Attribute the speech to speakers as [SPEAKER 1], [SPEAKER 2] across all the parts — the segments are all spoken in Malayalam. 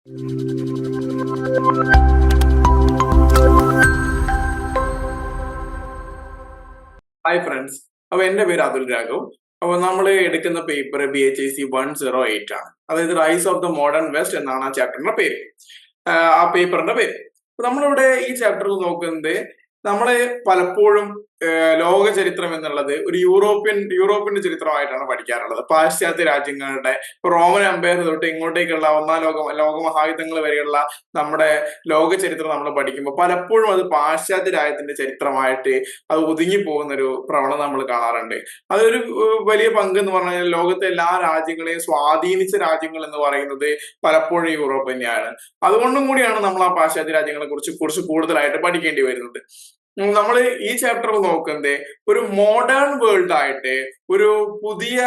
[SPEAKER 1] ഹായ് ഫ്രണ്ട്സ് അപ്പൊ എന്റെ പേര് അതുൽ രാഘവ്. അപ്പൊ നമ്മൾ എടുക്കുന്ന paper B H I C one zero eight ആണ്. അതായത് rise of the modern west എന്നാണ് ആ ചാപ്റ്ററിന്റെ പേര്. ആ പേപ്പറിന്റെ പേര്. നമ്മളിവിടെ ഈ ചാപ്റ്ററിൽ നോക്കുന്നത് നമ്മൾ പലപ്പോഴും ലോക ചരിത്രം എന്നുള്ളത് ഒരു യൂറോപ്യൻ യൂറോപ്പിന്റെ ചരിത്രമായിട്ടാണ് പഠിക്കാറുള്ളത്. പാശ്ചാത്യ രാജ്യങ്ങളുടെ റോമൻ അമ്പയർ തൊട്ട് ഇങ്ങോട്ടേക്കുള്ള ഒന്നാം ലോക ലോകമഹായുദ്ധങ്ങൾ വരെയുള്ള നമ്മുടെ ലോക ചരിത്രം നമ്മൾ പഠിക്കുമ്പോൾ പലപ്പോഴും അത് പാശ്ചാത്യ രാജ്യത്തിന്റെ ചരിത്രമായിട്ട് അത് ഒതുങ്ങി പോകുന്ന ഒരു പ്രവണത നമ്മൾ കാണാറുണ്ട്. അതൊരു വലിയ പങ്ക് എന്ന് പറഞ്ഞാൽ ലോകത്തെ എല്ലാ രാജ്യങ്ങളെയും സ്വാധീനിച്ച രാജ്യങ്ങൾ എന്ന് പറയുന്നത് പലപ്പോഴും യൂറോപ്പ് തന്നെയാണ്. അതുകൊണ്ടും കൂടിയാണ് നമ്മൾ ആ പാശ്ചാത്യ രാജ്യങ്ങളെ കുറിച്ച് കുറച്ച് കൂടുതലായിട്ട് പഠിക്കേണ്ടി വരുന്നത്. നമ്മൾ ഈ ചാപ്റ്റർ നോക്കുന്നത് ഒരു മോഡേൺ വേൾഡ് ആയിട്ട് ഒരു പുതിയ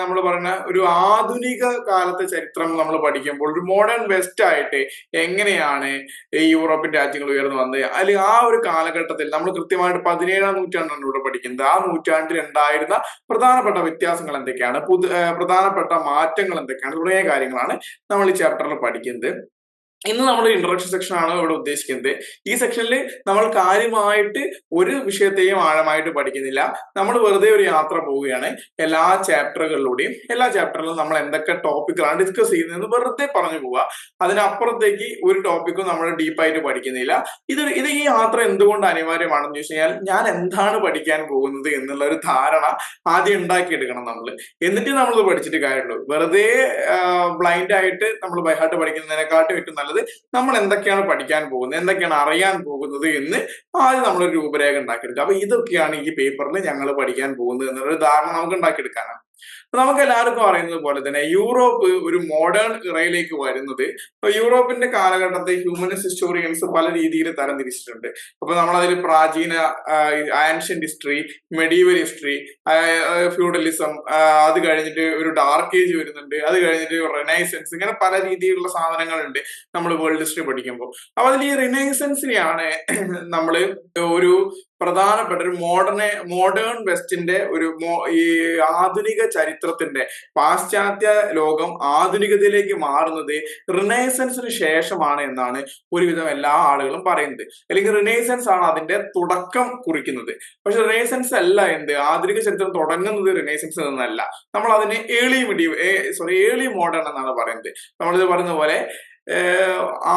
[SPEAKER 1] നമ്മൾ പറയുന്ന ഒരു ആധുനിക കാലത്തെ ചരിത്രം നമ്മൾ പഠിക്കുമ്പോൾ ഒരു മോഡേൺ വെസ്റ്റ് ആയിട്ട് എങ്ങനെയാണ് ഈ യൂറോപ്യൻ രാജ്യങ്ങൾ ഉയർന്നു വന്നത്? അല്ലെങ്കിൽ ആ ഒരു കാലഘട്ടത്തിൽ നമ്മൾ കൃത്യമായിട്ട് പതിനേഴാം നൂറ്റാണ്ടാണ് ഇവിടെ പഠിക്കുന്നത്. ആ നൂറ്റാണ്ടിൽ ഉണ്ടായിരുന്ന പ്രധാനപ്പെട്ട വ്യത്യാസങ്ങൾ എന്തൊക്കെയാണ്? പ്രധാനപ്പെട്ട മാറ്റങ്ങൾ എന്തൊക്കെയാണ്? തുടങ്ങിയ കാര്യങ്ങളാണ് നമ്മൾ ഈ ചാപ്റ്ററിൽ പഠിക്കുന്നത്. ഇന്ന് നമ്മൾ ഇൻട്രൊഡക്ഷൻ സെക്ഷൻ ആണ് ഇവിടെ ഉദ്ദേശിക്കുന്നത്. ഈ സെക്ഷനിൽ നമ്മൾ കാര്യമായിട്ട് ഒരു വിഷയത്തെയും ആഴമായിട്ട് പഠിക്കുന്നില്ല. നമ്മൾ വെറുതെ ഒരു യാത്ര പോവുകയാണ്. എല്ലാ ചാപ്റ്ററുകളിലൂടെയും എല്ലാ ചാപ്റ്ററിലും നമ്മൾ എന്തൊക്കെ ടോപ്പിക്കുകളാണ് ഡിസ്കസ് ചെയ്യുന്നതെന്ന് വെറുതെ പറഞ്ഞു പോവുക. അതിനപ്പുറത്തേക്ക് ഒരു ടോപ്പിക്കും നമ്മൾ ഡീപ്പായിട്ട് പഠിക്കുന്നില്ല. ഇത് ഇത് ഈ യാത്ര എന്തുകൊണ്ട് അനിവാര്യമാണെന്ന് ചോദിച്ചു കഴിഞ്ഞാൽ ഞാൻ എന്താണ് പഠിക്കാൻ പോകുന്നത് എന്നുള്ള ഒരു ധാരണ ആദ്യം ഉണ്ടാക്കിയെടുക്കണം നമ്മൾ എന്നിട്ട് നമ്മൾ ഇത് പഠിച്ചിട്ട് കാര്യമുള്ളൂ. വെറുതെ ബ്ലൈൻഡ് ആയിട്ട് നമ്മൾ ബൈഹാർട്ട് പഠിക്കുന്നതിനെക്കാട്ടും ഏറ്റവും നല്ലത് നമ്മൾ എന്തൊക്കെയാണ് പഠിക്കാൻ പോകുന്നത് എന്തൊക്കെയാണ് അറിയാൻ പോകുന്നത് എന്ന് ആദ്യം നമ്മളൊരു രൂപരേഖ ഉണ്ടാക്കിയെടുക്കുക. അപ്പൊ ഇതൊക്കെയാണ് ഈ പേപ്പറിൽ ഞങ്ങൾ പഠിക്കാൻ പോകുന്നത് എന്നൊരു ധാരണ നമുക്ക് ഉണ്ടാക്കിയെടുക്കാനാണ് നമുക്ക് എല്ലാവർക്കും അറിയുന്നത് പോലെ തന്നെ യൂറോപ്പ് ഒരു മോഡേൺ ഇറയിലേക്ക് വരുന്നത് ഇപ്പൊ യൂറോപ്പിന്റെ കാലഘട്ടത്തെ ഹ്യൂമനിസ്റ്റ് ഹിസ്റ്റോറിയൻസ് പല രീതിയിൽ തരംതിരിച്ചിട്ടുണ്ട്. അപ്പൊ നമ്മളതിൽ പ്രാചീന ancient history medieval history feudalism അത് കഴിഞ്ഞിട്ട് ഒരു ഡാർക്ക് ഏജ് വരുന്നുണ്ട്. അത് കഴിഞ്ഞിട്ട് റിനൈസൻസ് ഇങ്ങനെ പല രീതിയിലുള്ള സാധനങ്ങളുണ്ട് നമ്മൾ വേൾഡ് ഹിസ്റ്ററി പഠിക്കുമ്പോൾ അപ്പൊ അതിൽ ഈ റിനൈസൻസിനെയാണ് നമ്മൾ ഒരു പ്രധാനപ്പെട്ട ഒരു മോഡേൺ മോഡേൺ വെസ്റ്റിന്റെ ഒരു ഈ ആധുനിക ചരിത്രത്തിന്റെ പാശ്ചാത്യ ലോകം ആധുനികതയിലേക്ക് മാറുന്നത് റിനൈസൻസിന് ശേഷമാണ് എന്നാണ് ഒരുവിധം എല്ലാ ആളുകളും പറയുന്നത്. അല്ലെങ്കിൽ റിനൈസൻസ് ആണ് അതിന്റെ തുടക്കം കുറിക്കുന്നത്. പക്ഷെ റിനൈസൻസ് അല്ല എന്ത്? ആധുനിക ചരിത്രം തുടങ്ങുന്നത് റിനൈസൻസ് നിന്നല്ല. നമ്മൾ അതിന് ഏളി മിഡീവ് സോറി ഏളി മോഡേൺ എന്നാണ് പറയുന്നത്. നമ്മളിത് പറയുന്ന പോലെ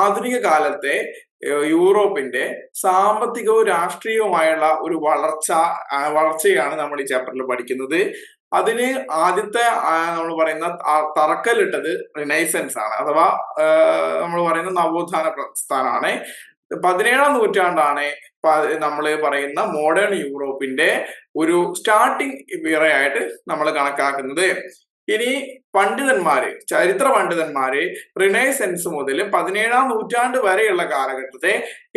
[SPEAKER 1] ആധുനിക കാലത്തെ യൂറോപ്പിന്റെ സാമ്പത്തികവും രാഷ്ട്രീയവുമായുള്ള ഒരു വളർച്ച വളർച്ചയാണ് നമ്മൾ ഈ ചാപ്റ്ററിൽ പഠിക്കുന്നത്. അതിന് ആദ്യത്തെ നമ്മൾ പറയുന്ന തറക്കല്ലിട്ടത് റിനൈസൻസ് ആണ്. അഥവാ നമ്മൾ പറയുന്ന നവോത്ഥാന പ്രസ്ഥാനമാണ് പതിനേഴാം നൂറ്റാണ്ടാണ് നമ്മൾ പറയുന്ന മോഡേൺ യൂറോപ്പിന്റെ ഒരു സ്റ്റാർട്ടിങ് ആയിട്ട് നമ്മൾ കണക്കാക്കുന്നത്. ഇനി പണ്ഡിതന്മാര് ചരിത്ര പണ്ഡിതന്മാരെ റിനൈസെൻസ് മുതൽ പതിനേഴാം നൂറ്റാണ്ട് വരെയുള്ള കാലഘട്ടത്തെ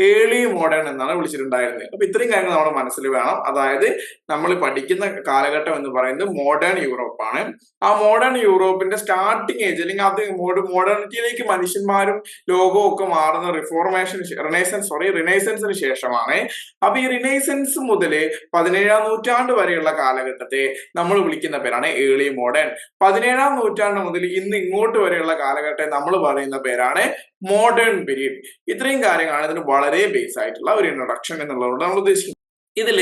[SPEAKER 1] ഏളി മോഡേൺ എന്നാണ് വിളിച്ചിട്ടുണ്ടായിരുന്നത്. അപ്പൊ ഇത്രയും കാര്യങ്ങൾ നമ്മുടെ മനസ്സിൽ വേണം. അതായത് നമ്മൾ പഠിക്കുന്ന കാലഘട്ടം എന്ന് പറയുന്നത് മോഡേൺ യൂറോപ്പാണ് ആ മോഡേൺ യൂറോപ്പിന്റെ സ്റ്റാർട്ടിങ് ഏജ് അല്ലെങ്കിൽ അത് മോഡേണിറ്റിയിലേക്ക് മനുഷ്യന്മാരും ലോകവും ഒക്കെ മാറുന്ന റിഫോർമേഷൻ റിനൈസൻസ് സോറി റിനൈസൻസിന് ശേഷമാണ്. അപ്പൊ ഈ റിനൈസൻസ് മുതൽ പതിനേഴാം നൂറ്റാണ്ട് വരെയുള്ള കാലഘട്ടത്തെ നമ്മൾ വിളിക്കുന്ന പേരാണ് ഏളി മോഡേൺ. പതിനേഴാം നൂറ്റാണ്ട് മുതൽ ഇന്ന് ഇങ്ങോട്ട് വരെയുള്ള കാലഘട്ടം നമ്മൾ പറയുന്ന പേരാണ് മോഡേൺ പീരീഡ് ഇത്രയും കാര്യങ്ങളാണ് ഇതിന് വളരെ ബേസ് ആയിട്ടുള്ള ഒരു ഇൻട്രൊഡക്ഷൻ എന്നുള്ളതുകൊണ്ട് നമ്മൾ ഉദ്ദേശിക്കുന്നത്. ഇതിൽ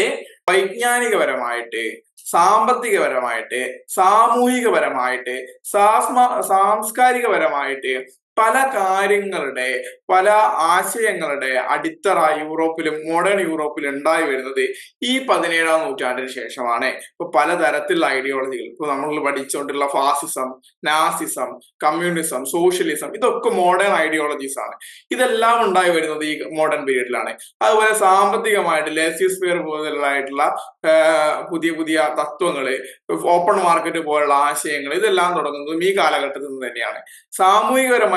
[SPEAKER 1] വൈജ്ഞാനികപരമായിട്ട് സാമ്പത്തികപരമായിട്ട് സാമൂഹികപരമായിട്ട് സാസ്മ സാംസ്കാരികപരമായിട്ട് പല കാര്യങ്ങളുടെ പല ആശയങ്ങളുടെ അടിത്തറ യൂറോപ്പിലും മോഡേൺ യൂറോപ്പിലും ഉണ്ടായി വരുന്നത് ഈ പതിനേഴാം നൂറ്റാണ്ടിന് ശേഷമാണ്. ഇപ്പൊ പലതരത്തിലുള്ള ഐഡിയോളജികൾ ഇപ്പൊ നമ്മൾ പഠിച്ചുകൊണ്ടുള്ള ഫാസിസം നാസിസം കമ്മ്യൂണിസം സോഷ്യലിസം ഇതൊക്കെ മോഡേൺ ഐഡിയോളജീസ് ആണ്. ഇതെല്ലാം ഉണ്ടായി വരുന്നത് ഈ മോഡേൺ പീരീഡിലാണ് അതുപോലെ സാമ്പത്തികമായിട്ട് ലേസിയസ്ഫിയർ പോലുള്ളതായിട്ടുള്ള പുതിയ പുതിയ തത്വങ്ങൾ ഓപ്പൺ മാർക്കറ്റ് പോലുള്ള ആശയങ്ങൾ ഇതെല്ലാം തുടങ്ങുന്നതും ഈ കാലഘട്ടത്തിൽ നിന്ന് തന്നെയാണ്.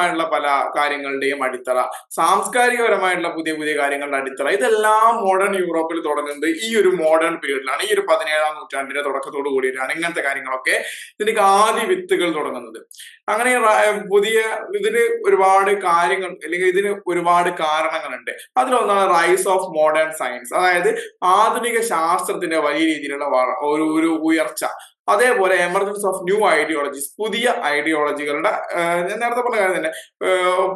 [SPEAKER 1] സാമൂഹികപരമായിട്ടുള്ള പല കാര്യങ്ങളുടെയും അടിത്തറ സാംസ്കാരികപരമായിട്ടുള്ള പുതിയ പുതിയ കാര്യങ്ങളുടെ അടിത്തറ ഇതെല്ലാം മോഡേൺ യൂറോപ്പിൽ തുടങ്ങുന്നത് ഈ ഒരു മോഡേൺ പീരീഡിലാണ് ഈ ഒരു പതിനേഴാം നൂറ്റാണ്ടിന്റെ തുടക്കത്തോട് കൂടിയിട്ടാണ് ഇങ്ങനത്തെ കാര്യങ്ങളൊക്കെ ഇതിന്റെ ആദ്യ വിത്തുകൾ തുടങ്ങുന്നത്. അങ്ങനെ പുതിയ ഇതിന് ഒരുപാട് കാര്യങ്ങൾ അല്ലെങ്കിൽ ഇതിന് ഒരുപാട് കാരണങ്ങളുണ്ട്. അതിലൊന്നാണ് റൈസ് ഓഫ് മോഡേൺ സയൻസ് അതായത് ആധുനിക ശാസ്ത്രത്തിന്റെ വലിയ രീതിയിലുള്ള ഒരു ഒരു ഉയർച്ച. അതേപോലെ എമർജൻസ് ഓഫ് ന്യൂ ഐഡിയോളജീസ് പുതിയ ഐഡിയോളജികളുടെ ഞാൻ നേരത്തെ പറഞ്ഞ കാര്യം തന്നെ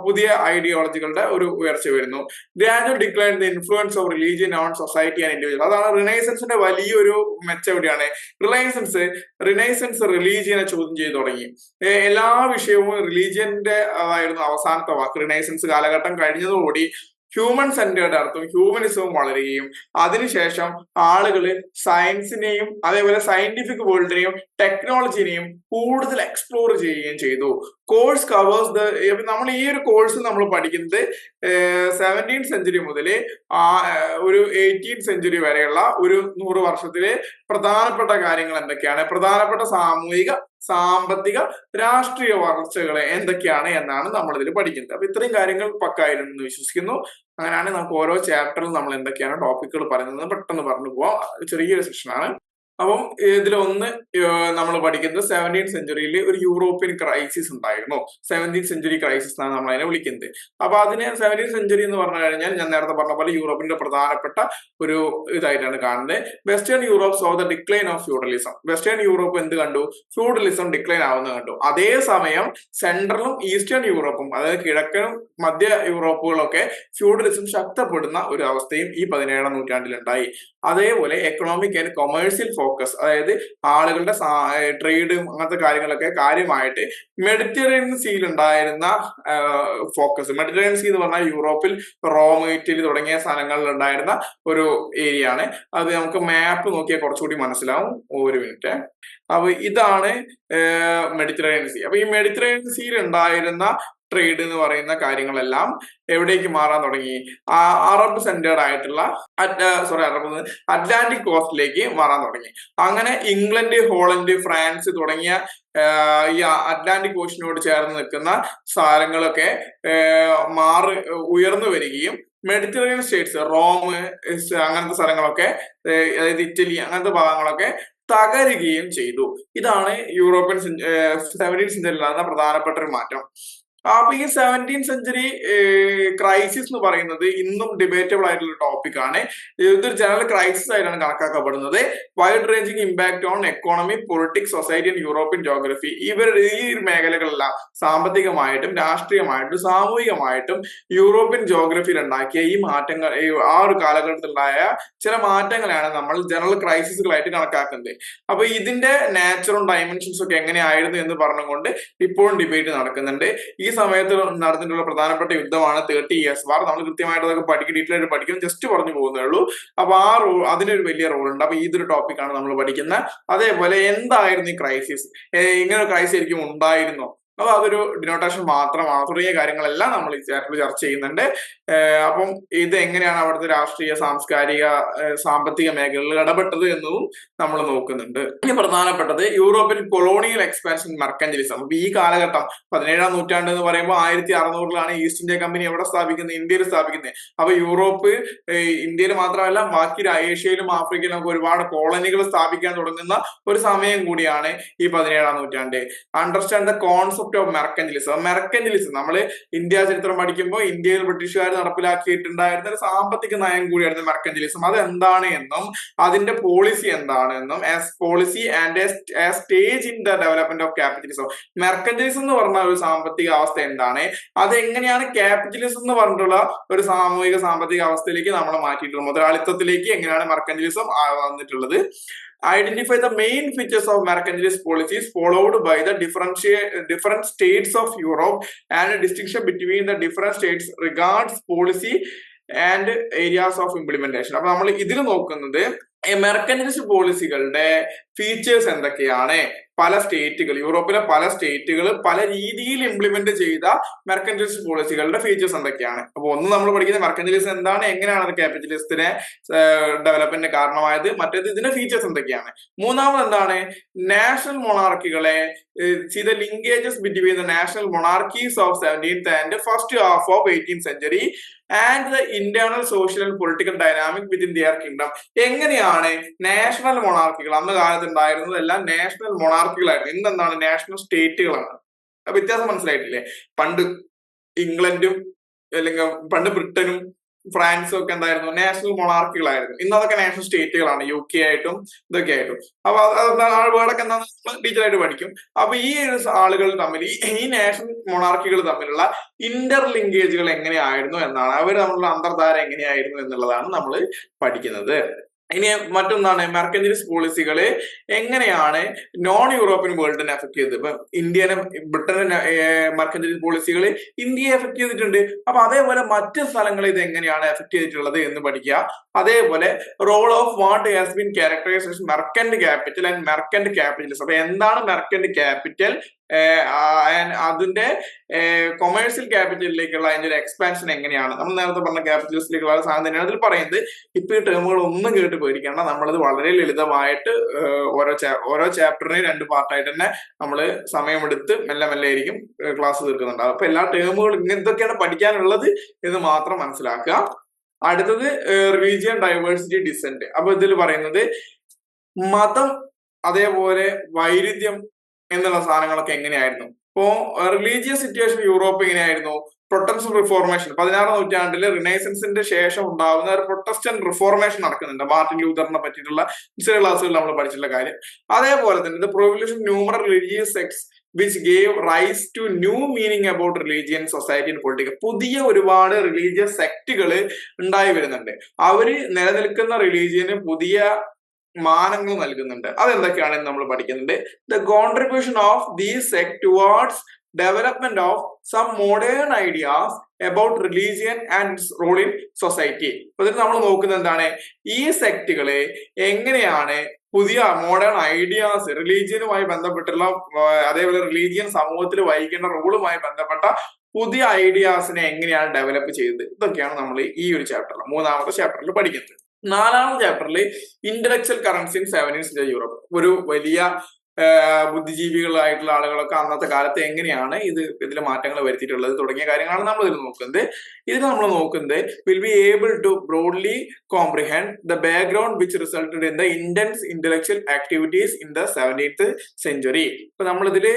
[SPEAKER 1] പുതിയ ഐഡിയോളജികളുടെ ഒരു ഉയർച്ച വരുന്നു. Gradual decline the influence of religion on society and individual അതാണ് റിനൈസൻസിന്റെ വലിയൊരു മെച്ചം എവിടെയാണ് റിനൈസൻസ് റിനൈസൻസ് റിലീജിയനെ ചോദ്യം ചെയ്തു തുടങ്ങി. എല്ലാ വിഷയവും റിലീജിയന്റെ ആയിരുന്നു അവസാനത്തെ വാക്ക്. റിനൈസൻസ് കാലഘട്ടം കഴിഞ്ഞതോടുകൂടി ഹ്യൂമൻ സെന്റേർഡ് അർത്ഥം ഹ്യൂമനിസവും വളരുകയും അതിനുശേഷം ആളുകൾ സയൻസിനെയും അതേപോലെ സയന്റിഫിക് വേൾഡിനെയും ടെക്നോളജിനെയും കൂടുതൽ എക്സ്പ്ലോർ ചെയ്യുകയും ചെയ്തു. കോഴ്സ് കവേഴ്സ് ദ നമ്മൾ ഈ ഒരു കോഴ്സ് നമ്മൾ പഠിക്കുന്നത് സെവന്റീൻ സെഞ്ചുറി മുതൽ ഒരു എയ്റ്റീൻ സെഞ്ചുറി വരെയുള്ള ഒരു നൂറ് വർഷത്തിലെ പ്രധാനപ്പെട്ട കാര്യങ്ങൾ എന്തൊക്കെയാണ്? പ്രധാനപ്പെട്ട സാമൂഹിക സാമ്പത്തിക രാഷ്ട്രീയ വളർച്ചകൾ എന്തൊക്കെയാണ് എന്നാണ് നമ്മൾ പഠിക്കുന്നത്. അപ്പൊ ഇത്രയും കാര്യങ്ങൾ പക്കായിരുന്നു എന്ന് വിശ്വസിക്കുന്നു. അങ്ങനെയാണ് നമുക്ക് ഓരോ ചാപ്റ്ററിൽ നമ്മൾ എന്തൊക്കെയാണ് ടോപ്പിക്കുകൾ പറയുന്നത് പെട്ടെന്ന് പറഞ്ഞു പോവാം. ചെറിയൊരു സെഷനാണ് അപ്പം ഇതിലൊന്ന് നമ്മൾ പഠിക്കുന്നത് സെവന്റീൻ സെഞ്ചുറിയിൽ ഒരു യൂറോപ്യൻ ക്രൈസിസ് ഉണ്ടായിരുന്നു. സെവന്റീൻ സെഞ്ചുറി ക്രൈസിസ് എന്നാണ് നമ്മൾ അതിനെ വിളിക്കുന്നത്. അപ്പൊ അതിനെ സെവന്റീൻ സെഞ്ചുറി എന്ന് പറഞ്ഞു കഴിഞ്ഞാൽ ഞാൻ നേരത്തെ പറഞ്ഞ പോലെ യൂറോപ്പിന്റെ പ്രധാനപ്പെട്ട ഒരു ഇതായിട്ടാണ് കാണുന്നത്. Western Europe so the decline of feudalism western Europe എന്ത് കണ്ടു? ഫ്യൂഡലിസം ഡിക്ലൈൻ ആവുന്നത് കണ്ടു. അതേസമയം സെൻട്രലും ഈസ്റ്റേൺ യൂറോപ്പും അതായത് കിഴക്കനും മധ്യ യൂറോപ്പുകളൊക്കെ ഫ്യൂഡലിസം ശക്തപ്പെടുന്ന ഒരു അവസ്ഥയും ഈ പതിനേഴാം നൂറ്റാണ്ടിലുണ്ടായി. അതേപോലെ എക്കണോമിക് ആൻഡ് കൊമേഴ്സ്യൽ ഫോക്കസ് അതായത് ആളുകളുടെ ട്രേഡും അങ്ങനത്തെ കാര്യങ്ങളൊക്കെ കാര്യമായിട്ട് മെഡിറ്ററേനിയൻ സീൽ ഉണ്ടായിരുന്ന ഫോക്കസ് മെഡിറ്ററേനിയൻ സീ എന്ന് പറഞ്ഞാൽ യൂറോപ്പിൽ റോം ഇറ്റലി തുടങ്ങിയ സ്ഥലങ്ങളിൽ ഉണ്ടായിരുന്ന ഒരു ഏരിയ ആണ്. അത് നമുക്ക് മാപ്പ് നോക്കിയാൽ കുറച്ചുകൂടി മനസ്സിലാവും. ഒരു മിനിറ്റ് അപ്പൊ ഇതാണ് മെഡിറ്ററേനിയൻ സീ അപ്പൊ ഈ മെഡിറ്ററേനിയൻ സീയിൽ ഉണ്ടായിരുന്ന ട്രേഡ് എന്ന് പറയുന്ന കാര്യങ്ങളെല്ലാം എവിടേക്ക് മാറാൻ തുടങ്ങി? അറബ് സെന്റേഡ് ആയിട്ടുള്ള സോറി അറബ് അറ്റ്ലാന്റിക് കോസ്റ്റിലേക്ക് മാറാൻ തുടങ്ങി. അങ്ങനെ ഇംഗ്ലണ്ട് ഹോളണ്ട് ഫ്രാൻസ് തുടങ്ങിയ ഈ അറ്റ്ലാന്റിക് ഓഷനോട് ചേർന്ന് നിൽക്കുന്ന സ്ഥലങ്ങളൊക്കെ മാറി ഉയർന്നു വരികയും മെഡിറ്ററേനിയൻ സ്റ്റേറ്റ്സ് റോം അങ്ങനത്തെ സ്ഥലങ്ങളൊക്കെ അതായത് ഇറ്റലി അങ്ങനത്തെ ഭാഗങ്ങളൊക്കെ തകരുകയും ചെയ്തു. ഇതാണ് യൂറോപ്യൻ സെവന്റീൻ സെഞ്ചുറിയിൽ നടന്ന പ്രധാനപ്പെട്ട ഒരു മാറ്റം. അപ്പൊ ഈ സെവന്റീൻ സെഞ്ചുറി ക്രൈസിസ് എന്ന് പറയുന്നത് ഇന്നും ഡിബേറ്റബിൾ ആയിട്ടുള്ള ടോപ്പിക് ആണ്. ഇതൊരു ജനറൽ ക്രൈസിസ് ആയിട്ടാണ് കണക്കാക്കപ്പെടുന്നത്. Wide ranging impact on economy politics society and European geography ഇവർ ഈ മേഖലകളെല്ലാം സാമ്പത്തികമായിട്ടും രാഷ്ട്രീയമായിട്ടും സാമൂഹികമായിട്ടും യൂറോപ്യൻ ജോഗ്രഫിയിൽ ഉണ്ടാക്കിയ ഈ മാറ്റങ്ങൾ ആ ഒരു കാലഘട്ടത്തിലുണ്ടായ ചില മാറ്റങ്ങളാണ് നമ്മൾ ജനറൽ ക്രൈസിസുകളായിട്ട് കണക്കാക്കുന്നത്. അപ്പൊ ഇതിന്റെ നാച്ചുറൽ ഡയമെൻഷൻസ് ഒക്കെ എങ്ങനെയായിരുന്നു എന്ന് പറഞ്ഞുകൊണ്ട് ഇപ്പോഴും ഡിബേറ്റ് നടക്കുന്നുണ്ട്. ഈ സമയത്ത് നടന്നിട്ടുള്ള പ്രധാനപ്പെട്ട യുദ്ധമാണ് തേർട്ടി ഇയേഴ്സ് വാർ നമ്മൾ കൃത്യമായിട്ട് അതൊക്കെ പഠിക്കും ഡീറ്റെയിൽ ആയിട്ട് പഠിക്കും. ജസ്റ്റ് പറഞ്ഞു പോകുന്നേ ഉള്ളൂ. അപ്പൊ ആ റോൾ അതിനൊരു വലിയ റോൾ ഉണ്ട് അപ്പൊ ഇതൊരു ടോപ്പിക്കാണ് നമ്മൾ പഠിക്കുന്നത് അതേപോലെ എന്തായിരുന്നു ഈ ക്രൈസിസ് ഇങ്ങനെ ക്രൈസിസ് ആയിരിക്കും ഉണ്ടായിരുന്നോ? അപ്പൊ അതൊരു ഡിനോട്ടേഷൻ മാത്രമാണ്. തുടങ്ങിയ കാര്യങ്ങളെല്ലാം നമ്മൾ ഈ ചാപ്റ്ററിൽ ചർച്ച ചെയ്യുന്നുണ്ട്. അപ്പം ഇത് എങ്ങനെയാണ് അവിടുത്തെ രാഷ്ട്രീയ സാംസ്കാരിക സാമ്പത്തിക മേഖലകളിൽ ഇടപെട്ടത് എന്നതും നമ്മൾ നോക്കുന്നുണ്ട്. ഇനി പ്രധാനപ്പെട്ടത് യൂറോപ്യൻ കൊളോണിയൽ എക്സ്പാൻഷൻ മെർക്കഞ്ചലിസം അപ്പൊ ഈ കാലഘട്ടം പതിനേഴാം നൂറ്റാണ്ട് എന്ന് പറയുമ്പോൾ ആയിരത്തി അറുന്നൂറിലാണ് ഈസ്റ്റ് ഇന്ത്യ കമ്പനി എവിടെ സ്ഥാപിക്കുന്നത്? ഇന്ത്യയിൽ സ്ഥാപിക്കുന്നത്. അപ്പൊ യൂറോപ്പ് ഇന്ത്യയിൽ മാത്രമല്ല ബാക്കി ഏഷ്യയിലും ആഫ്രിക്കയിലും ഒക്കെ ഒരുപാട് കോളനികൾ സ്ഥാപിക്കാൻ തുടങ്ങുന്ന ഒരു സമയം കൂടിയാണ് ഈ പതിനേഴാം നൂറ്റാണ്ട്. Understand the concept of mercantilism mercantilism നമ്മൾ ഇന്ത്യ ചരിത്രം പഠിക്കുമ്പോൾ ഇന്ത്യയിൽ ബ്രിട്ടീഷുകാർ നടപ്പിലാക്കിയിട്ടുണ്ടായിരുന്ന ഒരു സാമ്പത്തിക നയം കൂടിയായിരുന്നു മെർക്കഞ്ചലിസം അത് എന്താണ് എന്നും അതിന്റെ പോളിസി എന്താണ് എന്നും as policy and stage in the development of capitalism mercantilism എന്ന് പറഞ്ഞ ഒരു സാമ്പത്തിക അവസ്ഥ എന്താണ്? അത് എങ്ങനെയാണ് ക്യാപിറ്റലിസം എന്ന് പറഞ്ഞിട്ടുള്ള ഒരു സാമൂഹിക സാമ്പത്തിക അവസ്ഥയിലേക്ക് നമ്മൾ മാറ്റിയിട്ടുള്ളത്? മുതലാളിത്തത്തിലേക്ക് എങ്ങനെയാണ് മെർക്കഞ്ചലിസം വന്നിട്ടുള്ളത്? The main features of mercantilist policies followed by the differentiate different states of Europe and a distinction between the different states regards policy and areas of implementation അപ്പൊ നമ്മൾ ഇതിൽ നോക്കുന്നത് മെർക്കന്റലിസ്റ്റ് പോളിസികളുടെ ഫീച്ചേഴ്സ് എന്തൊക്കെയാണ്? പല സ്റ്റേറ്റുകൾ യൂറോപ്പിലെ പല സ്റ്റേറ്റുകൾ പല രീതിയിൽ ഇംപ്ലിമെന്റ് ചെയ്ത മെർക്കന്റലിസ്റ്റ് പോളിസികളുടെ ഫീച്ചേഴ്സ് എന്തൊക്കെയാണ്? അപ്പൊ ഒന്ന് നമ്മൾ പഠിക്കുന്ന മെർക്കന്റലിസം എന്താണ്? എങ്ങനെയാണ് അത് ക്യാപിറ്റലിസത്തിനെ ഡെവലപ്മെന്റിന് കാരണമായത്? മറ്റേത് ഇതിന്റെ ഫീച്ചേഴ്സ് എന്തൊക്കെയാണ്? മൂന്നാമത് എന്താണ്? National മൊണാർക്കികളെ see linkages between the national monarchies of seventeenth and first half of eighteen century and the internal social and political dynamic within their kingdom എങ്ങനെയാണ്? നാഷണൽ മൊണാർക്കികൾ അന്ന് കാലത്ത് ഉണ്ടായിരുന്നത് എല്ലാം നാഷണൽ മൊണാർക്കികളായിരുന്നു ഇന്നെന്താണ് നാഷണൽ സ്റ്റേറ്റുകളാണ് വ്യത്യാസം മനസ്സിലായിട്ടില്ലേ? പണ്ട് ഇംഗ്ലണ്ടും അല്ലെങ്കിൽ പണ്ട് ബ്രിട്ടനും ഫ്രാൻസും ഒക്കെ എന്തായിരുന്നു? നാഷണൽ മൊണാർക്കികളായിരുന്നു ഇന്ന് അതൊക്കെ നാഷണൽ സ്റ്റേറ്റുകളാണ് യു കെ ആയിട്ടും ഇതൊക്കെ ആയിട്ടും. അപ്പൊ അത് അതെന്താണ് ആ വേർഡൊക്കെ എന്താണെന്ന് ടീച്ചർ ആയിട്ട് പഠിക്കും. അപ്പൊ ഈ ആളുകൾ തമ്മിൽ ഈ നാഷണൽ മൊണാർക്കികൾ തമ്മിലുള്ള ഇന്റർ ലിങ്കേജുകൾ എങ്ങനെയായിരുന്നു എന്നാണ്. അവർ തമ്മിലുള്ള അന്തർധാര എങ്ങനെയായിരുന്നു എന്നുള്ളതാണ് നമ്മൾ പഠിക്കുന്നത്. ഇനി മറ്റൊന്നാണ് മെർക്കഞ്ചറീസ് പോളിസികൾ എങ്ങനെയാണ് നോൺ യൂറോപ്യൻ വേൾഡിനെ അഫക്ട് ചെയ്തത്? ഇപ്പൊ ഇന്ത്യനെ ബ്രിട്ടനെ മെർക്കഞ്ചറീസ് പോളിസികൾ ഇന്ത്യയെ എഫക്ട് ചെയ്തിട്ടുണ്ട്. അപ്പൊ അതേപോലെ മറ്റ് സ്ഥലങ്ങളെ ഇത് എങ്ങനെയാണ് എഫക്ട് ചെയ്തിട്ടുള്ളത് എന്ന് പഠിക്കുക. അതേപോലെ role of what has been characterisation merchant capital and merchant capitalism അപ്പൊ എന്താണ് മെർക്കന്റ് ക്യാപിറ്റൽ അതിന്റെ കൊമേഴ്സ്യൽ ക്യാപിറ്റലിലേക്കുള്ള അതിന്റെ ഒരു എക്സ്പാൻഷൻ എങ്ങനെയാണ്? നമ്മൾ നേരത്തെ പറഞ്ഞ ക്യാപിറ്റലിസ്റ്റിലേക്കുള്ള സാധനം തന്നെയാണ് അതിൽ പറയുന്നത്. ഇപ്പൊ ഈ ടേമുകൾ ഒന്നും കേട്ട് പേടിക്കേണ്ട. നമ്മളത് വളരെ ലളിതമായിട്ട് ഓരോ ഓരോ ചാപ്റ്ററിനെയും രണ്ട് പാർട്ടായിട്ട് തന്നെ നമ്മൾ സമയമെടുത്ത് മെല്ലെ മെല്ലെ ആയിരിക്കും ക്ലാസ് തീർക്കുന്നുണ്ടാവും അപ്പൊ എല്ലാ ടേമുകളും ഇങ്ങനത്തൊക്കെയാണ് പഠിക്കാനുള്ളത് എന്ന് മാത്രം മനസ്സിലാക്കുക. അടുത്തത് റിലീജിയൻ ഡൈവേഴ്സിറ്റി ഡിസെന്റ് അപ്പൊ ഇതിൽ പറയുന്നത് മതം അതേപോലെ വൈരുദ്ധ്യം എന്നുള്ള സാധനങ്ങളൊക്കെ എങ്ങനെയായിരുന്നു? ഇപ്പോ റിലീജിയസ് സിറ്റുവേഷൻ യൂറോപ്പ് എങ്ങനെയായിരുന്നു? പ്രൊട്ടസ്റ്റന്റ് റിഫോർമേഷൻ പതിനാറാം നൂറ്റാണ്ടിൽ റിനൈസൻസിന്റെ ശേഷം ഉണ്ടാകുന്ന ഒരു പ്രൊട്ടസ്റ്റന്റ് റിഫോർമേഷൻ നടക്കുന്നുണ്ട്. മാർട്ടിൻ ലൂതറിനെ പറ്റിയിട്ടുള്ള ചില ക്ലാസ്സുകളിൽ നമ്മൾ പഠിച്ചിട്ടുള്ള കാര്യം. അതേപോലെ തന്നെ ഇത് proliferation numeral religious sects which gave rise to new meaning about religion society and political പുതിയ ഒരുപാട് റിലീജിയസ് സെക്റ്റുകൾ ഉണ്ടായി വരുന്നുണ്ട്. അവർ നിലനിൽക്കുന്ന റിലീജിയന് പുതിയ മാനങ്ങൾ നൽകുന്നുണ്ട്. അതെന്തൊക്കെയാണെന്ന് നമ്മൾ പഠിക്കുന്നുണ്ട്. The contribution of these sect towards development of some modern ideas about religion and role in society അതിൽ നമ്മൾ നോക്കുന്നത് എന്താണ്? ഈ സെക്റ്റുകളെ എങ്ങനെയാണ് പുതിയ മോഡേൺ ഐഡിയാസ് റിലീജിയനുമായി ബന്ധപ്പെട്ടുള്ള അതേപോലെ റിലീജിയൻ സമൂഹത്തിൽ വഹിക്കേണ്ട റോളുമായി ബന്ധപ്പെട്ട പുതിയ ഐഡിയാസിനെ എങ്ങനെയാണ് ഡെവലപ്പ് ചെയ്തത്? ഇതൊക്കെയാണ് നമ്മൾ ഈ ഒരു ചാപ്റ്ററിൽ മൂന്നാമത്തെ ചാപ്റ്ററിൽ പഠിക്കുന്നത്. നാലാമത്തെ ചാപ്റ്ററിൽ intellectual currency in seventies Europe ഒരു വലിയ ബുദ്ധിജീവികളായിട്ടുള്ള ആളുകളൊക്കെ അന്നത്തെ കാലത്ത് എങ്ങനെയാണ് ഇത് ഇതിൽ മാറ്റങ്ങൾ വരുത്തിയിട്ടുള്ളത് തുടങ്ങിയ കാര്യങ്ങളാണ് നമ്മൾ ഇതിൽ നോക്കുന്നത്. ഇതിൽ നമ്മൾ നോക്കുന്നത് will be able to broadly comprehend the background which resulted in the intense intellectual activities in the seventeenth century ഇപ്പൊ നമ്മൾ ഇതിൽ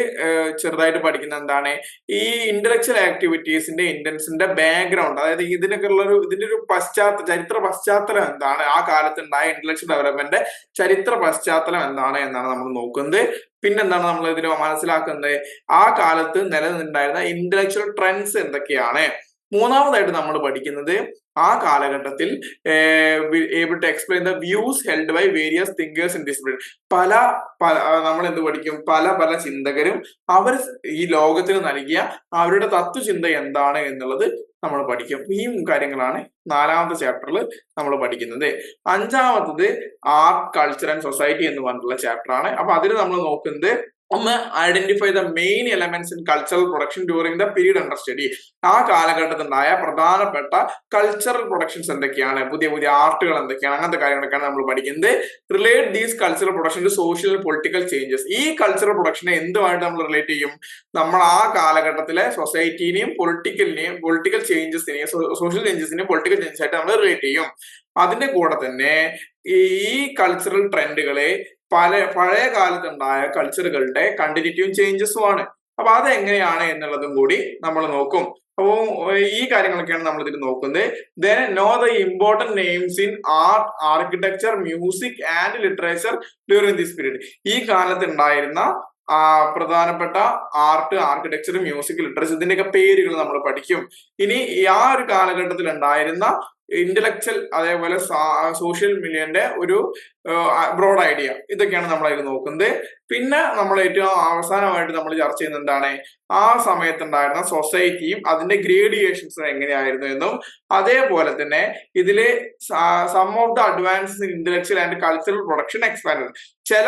[SPEAKER 1] ചെറുതായിട്ട് പഠിക്കുന്ന എന്താണ്? ഈ ഇന്റലക്ച്വൽ ആക്ടിവിറ്റീസിന്റെ ഇന്റൻസിന്റെ ബാക്ക്ഗ്രൗണ്ട് അതായത് ഇതിനൊക്കെ ഉള്ള ഒരു ഇതിന്റെ ഒരു പശ്ചാത്തല ചരിത്ര പശ്ചാത്തലം എന്താണ്? ആ കാലത്തുണ്ടായ ഇന്റലക്ച്വൽ ഡെവലപ്മെന്റ് ചരിത്ര പശ്ചാത്തലം എന്താണ് എന്നാണ് നമ്മൾ നോക്കുന്നത്. പിന്നെന്താണ് നമ്മൾ ഇതിൽ മനസ്സിലാക്കുന്നത്? ആ കാലത്ത് നിലനിന്നുണ്ടായിരുന്ന ഇന്റലക്ച്വൽ ട്രെൻഡ്സ് എന്തൊക്കെയാണ്? മൂന്നാമതായിട്ട് നമ്മൾ പഠിക്കുന്നത് ആ കാലഘട്ടത്തിൽ able to explain the views held by various thinkers in discipline പല പല നമ്മൾ എന്ത് പഠിക്കും? പല പല ചിന്തകരും അവർ ഈ ലോകത്തിന് നൽകിയ അവരുടെ തത്വചിന്ത എന്താണ് എന്നുള്ളത് നമ്മൾ പഠിക്കും. ഈ കാര്യങ്ങളാണ് നാലാമത്തെ ചാപ്റ്ററിൽ നമ്മൾ പഠിക്കുന്നത്. അഞ്ചാമത്തത് ആർട്ട് കൾച്ചർ ആൻഡ് സൊസൈറ്റി എന്ന് പറഞ്ഞിട്ടുള്ള ചാപ്റ്റർ ആണ്. അപ്പൊ അതിൽ നമ്മൾ നോക്കുന്നത് ഒന്ന് identify the main elements in cultural production during the period under study ആ കാലഘട്ടത്തിലുണ്ടായ പ്രധാനപ്പെട്ട കൾച്ചറൽ പ്രൊഡക്ഷൻസ് എന്തൊക്കെയാണ്? പുതിയ പുതിയ ആർട്ടുകൾ എന്തൊക്കെയാണ്? അങ്ങനത്തെ കാര്യങ്ങളൊക്കെയാണ് നമ്മൾ പഠിക്കുന്നത്. Relate these cultural production to social political changes ഈ കൾച്ചറൽ പ്രൊഡക്ഷനെ എന്തുമായിട്ട് നമ്മൾ റിലേറ്റ് ചെയ്യും? നമ്മൾ ആ കാലഘട്ടത്തിലെ സൊസൈറ്റിനെയും പൊളിറ്റിക്കലിനെയും പൊളിറ്റിക്കൽ ചേഞ്ചസിനെയും സോഷ്യൽ ചേഞ്ചസിനെയും പൊളിറ്റിക്കൽ ചേഞ്ചസ് ആയിട്ട് നമ്മൾ റിലേറ്റ് ചെയ്യും. അതിന്റെ കൂടെ തന്നെ ഈ കൾച്ചറൽ ട്രെൻഡുകളെ പല പഴയ കാലത്തുണ്ടായ കൾച്ചറുകളുടെ കണ്ടിന്യൂറ്റിയും ചേഞ്ചസും ആണ് അപ്പൊ അതെങ്ങനെയാണ് എന്നുള്ളതും കൂടി നമ്മൾ നോക്കും. അപ്പോൾ ഈ കാര്യങ്ങളൊക്കെയാണ് നമ്മൾ ഇതിൽ നോക്കുന്നത്. Then know the important names in art architecture music and literature during this period ഈ കാലത്ത് ഉണ്ടായിരുന്ന പ്രധാനപ്പെട്ട ആർട്ട് ആർക്കിടെക്ചർ മ്യൂസിക് ലിറ്ററേച്ചർ ഇതിന്റെയൊക്കെ പേരുകൾ നമ്മൾ പഠിക്കും. ഇനി ആ ഒരു കാലഘട്ടത്തിൽ ഉണ്ടായിരുന്ന ഇന്റലക്ച്വൽ അതേപോലെ സോഷ്യൽ മീഡിയന്റെ ഒരു ബ്രോഡ് ഐഡിയ ഇതൊക്കെയാണ് നമ്മൾ അതിൽ നോക്കുന്നത്. പിന്നെ നമ്മൾ ഏറ്റവും അവസാനമായിട്ട് നമ്മൾ ചർച്ച ചെയ്യുന്ന എന്താണ്? ആ സമയത്തുണ്ടായിരുന്ന സൊസൈറ്റിയും അതിന്റെ ഗ്രേഡിയേഷൻസ് എങ്ങനെയായിരുന്നു എന്നും അതേപോലെ തന്നെ ഇതിൽ some of the advances in intellectual and cultural production expand ചില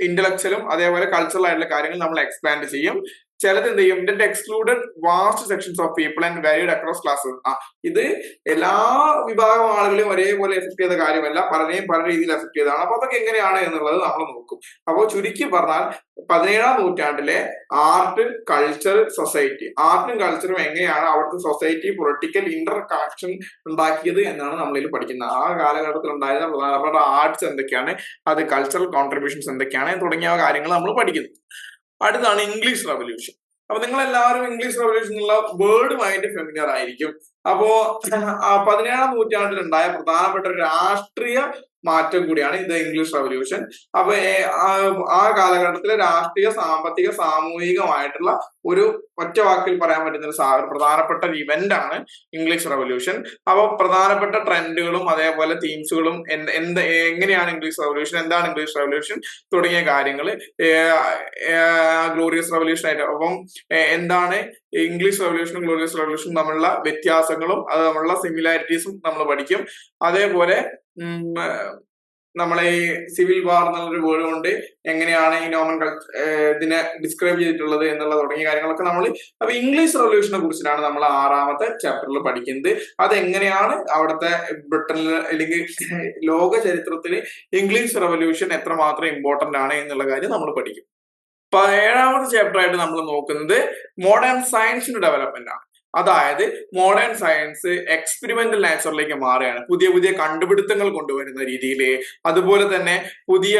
[SPEAKER 1] ഇന്റലക്ച്വലും അതേപോലെ കൾച്ചറൽ ആയിട്ടുള്ള കാര്യങ്ങൾ നമ്മൾ എക്സ്പാൻഡ് ചെയ്യും. ചിലത് എന്ത് ചെയ്യും ഇതിന്റെ excluded vast sections of people and valued across classes ആ ഇത് എല്ലാ വിഭാഗം ആളുകളെയും ഒരേപോലെ എഫക്ട് ചെയ്ത കാര്യമല്ല. പലരെയും പല രീതിയിൽ എഫക്ട് ചെയ്തതാണ്. അപ്പൊ അതൊക്കെ എങ്ങനെയാണ് എന്നുള്ളത് നമ്മൾ നോക്കും. അപ്പോൾ ചുരുക്കി പറഞ്ഞാൽ പതിനേഴാം നൂറ്റാണ്ടിലെ ആർട്ട് കൾച്ചർ സൊസൈറ്റി ആർട്ടും കൾച്ചറും എങ്ങനെയാണ് അവിടുത്തെ സൊസൈറ്റി പൊളിറ്റിക്കൽ ഇന്റർ കണക്ഷൻ ഉണ്ടാക്കിയത് എന്നാണ് നമ്മളിൽ പഠിക്കുന്നത്. ആ കാലഘട്ടത്തിൽ ഉണ്ടായിരുന്ന പ്രധാനപ്പെട്ട ആർട്സ് എന്തൊക്കെയാണ്? അത് കൾച്ചറൽ കോൺട്രിബ്യൂഷൻസ് എന്തൊക്കെയാണ്? തുടങ്ങിയ കാര്യങ്ങൾ നമ്മൾ പഠിക്കുന്നു. അടുത്താണ് ഇംഗ്ലീഷ് റവല്യൂഷൻ അപ്പൊ നിങ്ങൾ എല്ലാവരും ഇംഗ്ലീഷ് റവല്യൂഷൻ എന്നുള്ള വേർഡുമായിട്ട് ഫെമിനിയർ ആയിരിക്കും. അപ്പോ പതിനേഴാം നൂറ്റാണ്ടിൽ ഉണ്ടായ പ്രധാനപ്പെട്ട ഒരു രാഷ്ട്രീയ മാറ്റം കൂടിയാണ് ഇത് ഇംഗ്ലീഷ് റവല്യൂഷൻ അപ്പൊ ആ- കാലഘട്ടത്തിലെ രാഷ്ട്രീയ സാമ്പത്തിക സാമൂഹികമായിട്ടുള്ള ഒരു ഒറ്റ വാക്കിൽ പറയാൻ പറ്റുന്ന ഒരു പ്രധാനപ്പെട്ട ഒരു ഇവന്റ് ആണ് ഇംഗ്ലീഷ് റവല്യൂഷൻ അപ്പൊ പ്രധാനപ്പെട്ട ട്രെൻഡുകളും അതേപോലെ തീംസുകളും എന്ത് എങ്ങനെയാണ് ഇംഗ്ലീഷ് റവല്യൂഷൻ എന്താണ് ഇംഗ്ലീഷ് റവല്യൂഷൻ തുടങ്ങിയ കാര്യങ്ങൾ ഗ്ലോറിയസ് റവല്യൂഷൻ ആയിട്ട്. അപ്പം എന്താണ് ഇംഗ്ലീഷ് റവല്യൂഷനും ഗ്ലോറിയസ് റവല്യൂഷനും തമ്മിലുള്ള വ്യത്യാസങ്ങളും അത് തമ്മിലുള്ള സിമിലാരിറ്റീസും നമ്മൾ പഠിക്കും. അതേപോലെ നമ്മളെ ഈ സിവിൽ വാർ എന്നുള്ളൊരു വേർഡ് കൊണ്ട് എങ്ങനെയാണ് ഈ നോമൻ ഇതിനെ ഡിസ്ക്രൈബ് ചെയ്തിട്ടുള്ളത് എന്നുള്ള തുടങ്ങിയ കാര്യങ്ങളൊക്കെ നമ്മൾ അപ്പൊ ഇംഗ്ലീഷ് റവല്യൂഷനെ കുറിച്ചിട്ടാണ് നമ്മൾ ആറാമത്തെ ചാപ്റ്ററിൽ പഠിക്കുന്നത്. അതെങ്ങനെയാണ് അവിടുത്തെ ബ്രിട്ടനിൽ അല്ലെങ്കിൽ ലോക ചരിത്രത്തിൽ ഇംഗ്ലീഷ് റവല്യൂഷൻ എത്രമാത്രം ഇമ്പോർട്ടന്റ് ആണ് എന്നുള്ള കാര്യം നമ്മൾ പഠിക്കും. അപ്പൊ ഏഴാമത്തെ ചാപ്റ്റർ ആയിട്ട് നമ്മൾ നോക്കുന്നത് മോഡേൺ സയൻസിന്റെ ഡെവലപ്മെന്റ് ആണ്. അതായത് മോഡേൺ സയൻസ് എക്സ്പെരിമെന്റൽ നാച്ചറിലേക്ക് മാറുകയാണ്. പുതിയ പുതിയ കണ്ടുപിടുത്തങ്ങൾ കൊണ്ടുവരുന്ന രീതിയിൽ അതുപോലെ തന്നെ പുതിയ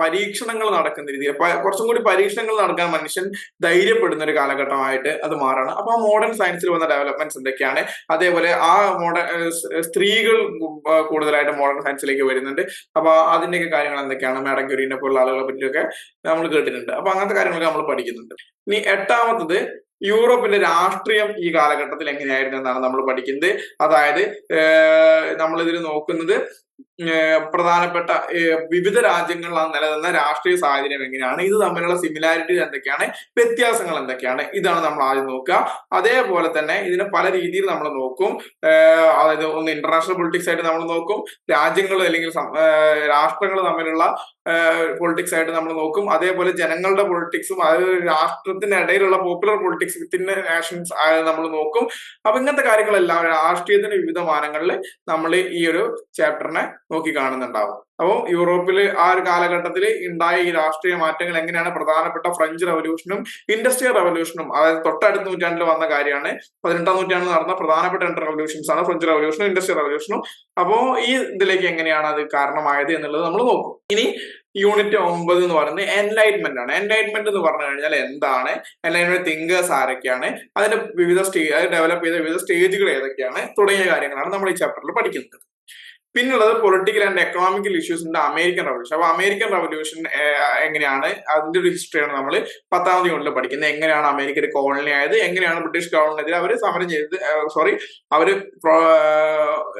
[SPEAKER 1] പരീക്ഷണങ്ങൾ നടക്കുന്ന രീതിയിൽ. കുറച്ചും കൂടി പരീക്ഷണങ്ങൾ നടക്കാൻ മനുഷ്യൻ ധൈര്യപ്പെടുന്ന ഒരു കാലഘട്ടമായിട്ട് അത് മാറാണ് അപ്പൊ ആ മോഡേൺ സയൻസിൽ വന്ന ഡെവലപ്മെന്റ്സ് എന്തൊക്കെയാണ്? അതേപോലെ ആ മോഡേൺ സ്ത്രീകൾ കൂടുതലായിട്ട് മോഡേൺ സയൻസിലേക്ക് വരുന്നുണ്ട്. അപ്പൊ അതിന്റെയൊക്കെ കാര്യങ്ങൾ എന്തൊക്കെയാണ്? മാഡം ക്യൂരിനെ പോലുള്ള ആളുകളെ പറ്റിയൊക്കെ നമ്മൾ കേട്ടിട്ടുണ്ട്. അപ്പൊ അങ്ങനത്തെ കാര്യങ്ങളൊക്കെ നമ്മൾ പഠിക്കുന്നുണ്ട്. ഇനി എട്ടാമത്തത് യൂറോപ്പിന്റെ രാഷ്ട്രീയം ഈ കാലഘട്ടത്തിൽ എങ്ങനെയായിരുന്നു എന്നാണ് നമ്മൾ പഠിക്കുന്നത്. അതായത് നമ്മൾ ഇതിൽ നോക്കുന്നത് പ്രധാനപ്പെട്ട വിവിധ രാജ്യങ്ങളിലാണ് നിലനിന്ന രാഷ്ട്രീയ സാഹചര്യം എങ്ങനെയാണ് ഇത് തമ്മിലുള്ള സിമിലാരിറ്റി എന്തൊക്കെയാണ് വ്യത്യാസങ്ങൾ എന്തൊക്കെയാണ് ഇതാണ് നമ്മൾ ആദ്യം നോക്കുക. അതേപോലെ തന്നെ ഇതിനെ പല രീതിയിൽ നമ്മൾ നോക്കും. അതായത് ഒന്ന് ഇന്റർനാഷണൽ പൊളിറ്റിക്സ് ആയിട്ട് നമ്മൾ നോക്കും രാജ്യങ്ങൾ അല്ലെങ്കിൽ രാഷ്ട്രങ്ങൾ തമ്മിലുള്ള പൊളിറ്റിക്സ് ആയിട്ട് നമ്മൾ നോക്കും. അതേപോലെ ജനങ്ങളുടെ പൊളിറ്റിക്സും അതായത് രാഷ്ട്രത്തിനിടയിലുള്ള പോപ്പുലർ പൊളിറ്റിക്സ് വിത്തിൻ നാഷൻസ് നമ്മൾ നോക്കും. അപ്പൊ ഇങ്ങനത്തെ കാര്യങ്ങളെല്ലാം രാഷ്ട്രീയത്തിന്റെ വിവിധ മാനങ്ങളിൽ നമ്മൾ ഈ ഒരു ചാപ്റ്ററിനെ നോക്കി കാണുന്നുണ്ടാവും. അപ്പോൾ യൂറോപ്പിൽ ആ ഒരു കാലഘട്ടത്തിൽ ഉണ്ടായ ഈ രാഷ്ട്രീയ മാറ്റങ്ങൾ എങ്ങനെയാണ് പ്രധാനപ്പെട്ട ഫ്രഞ്ച് റവല്യൂഷനും ഇൻഡസ്ട്രിയൽ റവല്യൂഷനും അതായത് തൊട്ടടുത്ത നൂറ്റാണ്ടിൽ വന്ന കാര്യമാണ്. പതിനെട്ടാം നൂറ്റാണ്ടിൽ നടന്ന പ്രധാനപ്പെട്ട രണ്ട് റവല്യൂഷൻസ് ആണ്. ഫ്രഞ്ച് റവല്യൂഷനും ഇൻഡസ്ട്രിയൽ റവല്യൂഷനും അപ്പോ ഈ ഇതിലേക്ക് എങ്ങനെയാണ് അത് കാരണമായത് എന്നുള്ളത് നമ്മൾ നോക്കും. ഇനി യൂണിറ്റ് ഒമ്പത് എന്ന് പറയുന്നത് എൻലൈറ്റ്മെന്റ് ആണ്. എൻലൈറ്റ്മെന്റ് എന്ന് പറഞ്ഞു കഴിഞ്ഞാൽ എന്താണ്? എൻലൈറ്റ്മെന്റ് തിങ്കേഴ്സ് ആരൊക്കെയാണ്? അതിന്റെ വിവിധ സ്റ്റേജ് അത് ഡെവലപ്പ് ചെയ്ത വിവിധ സ്റ്റേജുകൾ ഏതൊക്കെയാണ്? തുടങ്ങിയ കാര്യങ്ങളാണ് നമ്മൾ ഈ ചാപ്റ്ററിൽ പഠിക്കുന്നത്. പിന്നുള്ളത് പൊളിറ്റിക്കൽ ആൻഡ് എക്കണോമിക്കൽ ഉണ്ട് അമേരിക്കൻ റവല്യൂഷൻ അപ്പൊ അമേരിക്കൻ റവല്യൂഷൻ എങ്ങനെയാണ്? അതിന്റെ ഒരു ഹിസ്റ്ററിയാണ് നമ്മൾ പത്താമത് യൂണിറ്റിൽ പഠിക്കുന്നത്. എങ്ങനെയാണ് അമേരിക്ക ഒരു കോളനി ആയത്? എങ്ങനെയാണ് ബ്രിട്ടീഷ് ഗവൺമെന്റിനെതിരെ അവർ സമരം ചെയ്തത് സോറി അവർ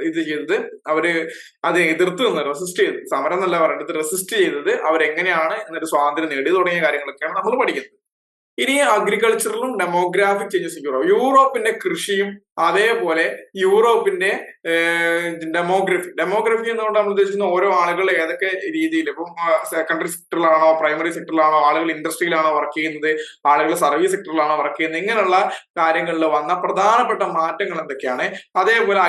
[SPEAKER 1] ഇത് ചെയ്തത്. അവർ അത് എതിർത്ത് നിന്ന് റെസിസ്റ്റ് ചെയ്ത്. സമരം എന്നല്ല പറയുന്നത് റെസിസ്റ്റ് ചെയ്തത് അവരെങ്ങനെയാണ് എന്നൊരു സ്വാതന്ത്ര്യം നേടി തുടങ്ങിയ കാര്യങ്ങളൊക്കെയാണ് നമ്മൾ പഠിക്കുന്നത്. ഇനി അഗ്രികൾച്ചറിലും ഡെമോഗ്രാഫിക് ചേഞ്ചസ് യൂറോപ്പ് യൂറോപ്പിന്റെ കൃഷിയും അതേപോലെ യൂറോപ്പിന്റെ ഡെമോഗ്രഫി. ഡെമോഗ്രഫി എന്നുകൊണ്ട് നമ്മൾ ഉദ്ദേശിക്കുന്ന ഓരോ ആളുകൾ ഏതൊക്കെ രീതിയിൽ ഇപ്പം സെക്കൻഡറി സെക്ടറിലാണോ പ്രൈമറി സെക്ടറിലാണോ ആളുകൾ ഇൻഡസ്ട്രിയിലാണോ വർക്ക് ചെയ്യുന്നത് ആളുകൾ സർവീസ് സെക്ടറിലാണോ വർക്ക് ചെയ്യുന്നത് ഇങ്ങനെയുള്ള കാര്യങ്ങളിൽ വന്ന പ്രധാനപ്പെട്ട മാറ്റങ്ങൾ എന്തൊക്കെയാണ്? അതേപോലെ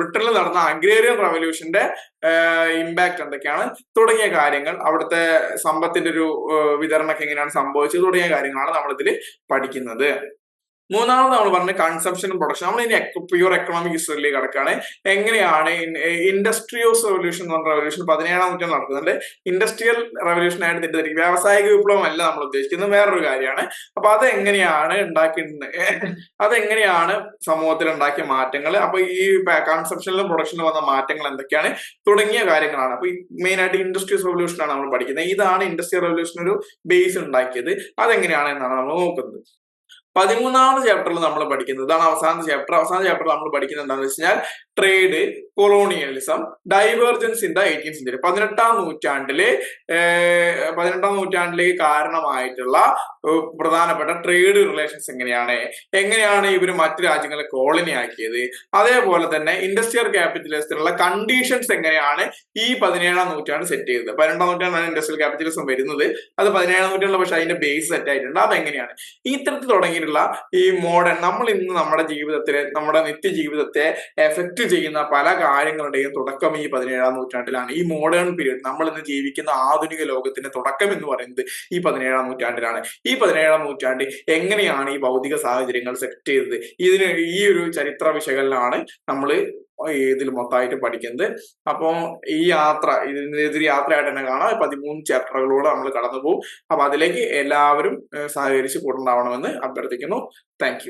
[SPEAKER 1] ബ്രിട്ടനിൽ നടന്ന അഗ്രേറിയൻ റവല്യൂഷന്റെ ഇമ്പാക്ട് എന്തൊക്കെയാണ്? തുടങ്ങിയ കാര്യങ്ങൾ. അവിടുത്തെ സമ്പത്തിന്റെ ഒരു വിതരണമൊക്കെ എങ്ങനെയാണ് സംഭവിച്ചത്? തുടങ്ങിയ കാര്യങ്ങളാണ് നമ്മളിതിൽ പഠിക്കുന്നത്. മൂന്നാമത് നമ്മൾ പറഞ്ഞ കൺസംഷൻ പ്രൊഡക്ഷൻ നമ്മൾ ഇനി പ്യൂർ എക്കണോമിക് ഹിസ്റ്ററിയിലേക്ക് കിടക്കുകയാണ്. എങ്ങനെയാണ് ഇൻഡസ്ട്രിയോസ് റവല്യൂഷൻ എന്ന് പറഞ്ഞ റവല്യൂഷൻ പതിനേഴാം നൂറ്റാണ്ട് നടക്കുന്നുണ്ട്. ഇൻഡസ്ട്രിയൽ റവല്യൂഷൻ ആയിട്ട് തെറ്റിദ്ധരിക്കും. വ്യാവസായിക വിപ്ലവം അല്ല നമ്മൾ ഉദ്ദേശിക്കുന്നത്. വേറൊരു കാര്യമാണ്. അപ്പൊ അത് എങ്ങനെയാണ് ഉണ്ടാക്കി അതെങ്ങനെയാണ് സമൂഹത്തിൽ ഉണ്ടാക്കിയ മാറ്റങ്ങൾ അപ്പൊ ഈ കൺസെപ്ഷനിലും പ്രൊഡക്ഷനിലും വന്ന മാറ്റങ്ങൾ എന്തൊക്കെയാണ്? തുടങ്ങിയ കാര്യങ്ങളാണ്. അപ്പൊ മെയിൻ ആയിട്ട് ഇൻഡസ്ട്രിയൽ റവല്യൂഷൻ ആണ് നമ്മൾ പഠിക്കുന്നത്. ഇതാണ് ഇൻഡസ്ട്രിയൽ റവല്യൂഷൻ ഒരു ബേസ് ഉണ്ടാക്കിയത്. അതെങ്ങനെയാണ് എന്നാണ് നമ്മൾ നോക്കുന്നത്. പതിമൂന്നാമത് ചാപ്റ്ററിൽ നമ്മൾ പഠിക്കുന്നത്. ഇതാണ് അവസാന ചാപ്റ്റർ അവസാന ചാപ്റ്ററിൽ നമ്മൾ പഠിക്കുന്നത് എന്താണെന്ന് വെച്ച് കഴിഞ്ഞാൽ trade colonialism divergence in the eighteen century പതിനെട്ടാം നൂറ്റാണ്ടിലെ പതിനെട്ടാം നൂറ്റാണ്ടിലേക്ക് കാരണമായിട്ടുള്ള പ്രധാനപ്പെട്ട ട്രേഡ് റിലേഷൻസ് എങ്ങനെയാണ്? എങ്ങനെയാണ് ഇവർ മറ്റു രാജ്യങ്ങളെ കോളനി ആക്കിയത്? അതേപോലെ തന്നെ ഇൻഡസ്ട്രിയൽ ക്യാപിറ്റലിസത്തിനുള്ള കണ്ടീഷൻസ് എങ്ങനെയാണ് ഈ പതിനേഴാം നൂറ്റാണ്ട് സെറ്റ് ചെയ്തത്? പതിനെട്ടാം നൂറ്റാണ്ടാണ് ഇൻഡസ്ട്രിയൽ ക്യാപിറ്റലിസം വരുന്നത്. അത് പതിനേഴാം നൂറ്റാണ്ടിൽ പക്ഷെ അതിന്റെ ബേസ് സെറ്റ് ആയിട്ടുണ്ട്. അതെങ്ങനെയാണ്? ഇത്തരത്തിൽ ഇത്തരത്തിൽ തുടങ്ങിയിട്ടുള്ള ഈ മോഡേൺ നമ്മൾ ഇന്ന് നമ്മുടെ ജീവിതത്തിലെ നമ്മുടെ നിത്യജീവിതത്തെ എഫക്ട് ചെയ്യുന്ന പല കാര്യങ്ങളുടെയും തുടക്കം ഈ പതിനേഴാം നൂറ്റാണ്ടിലാണ്. ഈ മോഡേൺ പീരീഡ് നമ്മൾ ഇന്ന് ജീവിക്കുന്ന ആധുനിക ലോകത്തിന്റെ തുടക്കം എന്ന് പറയുന്നത് ഈ പതിനേഴാം നൂറ്റാണ്ടിലാണ്. ഈ പതിനേഴാം നൂറ്റാണ്ട് എങ്ങനെയാണ് ഈ ഭൗതിക സാഹചര്യങ്ങൾ സെറ്റ് ചെയ്തത്? ഇതിന് ഈ ഒരു ചരിത്ര വിശകലനമാണ് നമ്മൾ ഇതിൽ മൊത്തമായിട്ട് പഠിക്കുന്നത്. അപ്പോൾ ഈ യാത്ര ഇതിനെതിരെ യാത്രയായിട്ട് തന്നെ കാണാം. പതിമൂന്ന് ചാപ്റ്ററുകളോടെ നമ്മൾ കടന്നു പോകും അപ്പൊ അതിലേക്ക് എല്ലാവരും സഹകരിച്ച് കൂടുണ്ടാവണമെന്ന് അഭ്യർത്ഥിക്കുന്നു. താങ്ക്